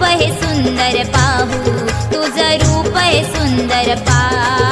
रूप हे सुंदर पाहू. तुझं रूप हे सुंदर पा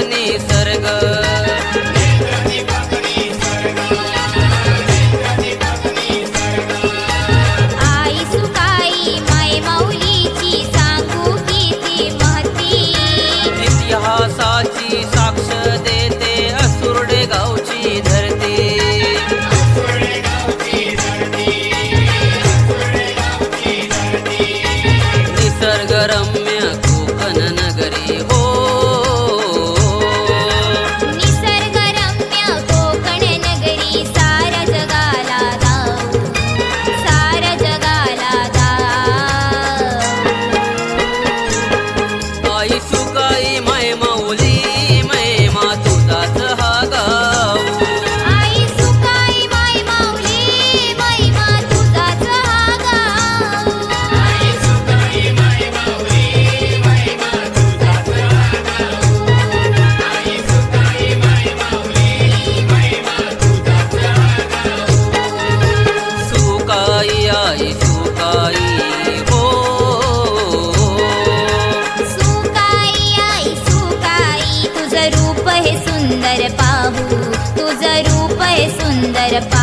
निसर्ग सुंदर पाहू. तुझं रूप सुंदर पा